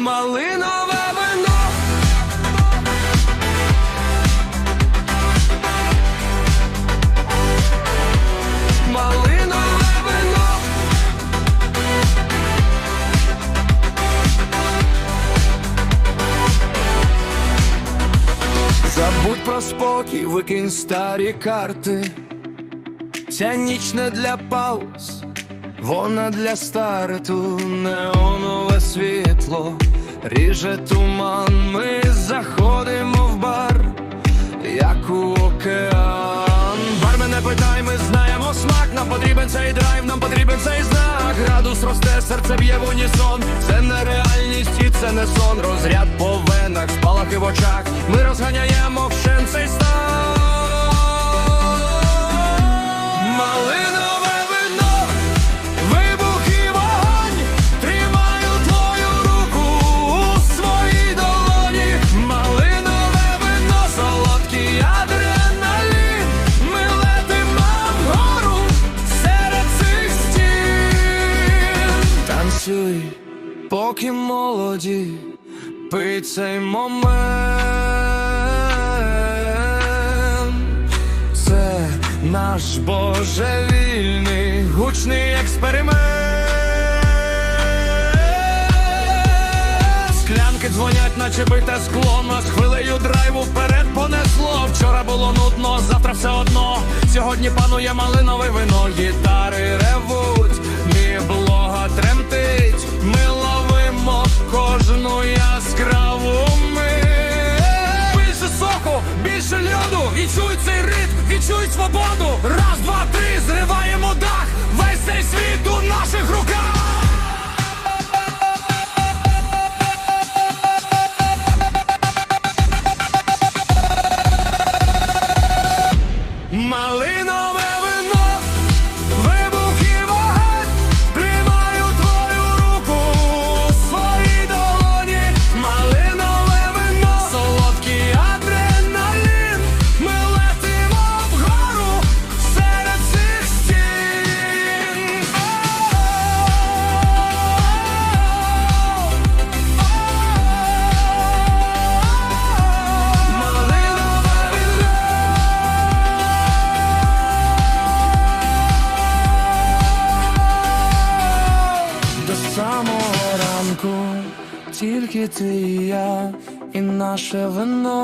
Малинове вино. Малинове вино. Забудь про спокій, викинь старі карти. Ця ніч не для пауз, вона для старту, неонове світло, ріже туман, ми заходимо в бар, як у океан. Бар мене питай, ми знаємо смак, нам потрібен цей драйв, нам потрібен цей знак. Градус росте, серце б'є в унісон. Це не реальність і це не сон. Розряд по венах, спалахи в очах. Ми розганяємо Танцюй, поки молоді, пий цей момент. Це наш божевільний гучний експеримент. Склянки дзвонять, наче бите скло. Нас хвилею драйву вперед понесло. Вчора було нудно, завтра все одно. Сьогодні панує малинове вино, гітари льоду, і чуй цей ритм, відчуй свободу. Раз, два, три, зриваємо дах. Весь цей світ у наших руках. самого ранку, тільки ти і я і наше вино.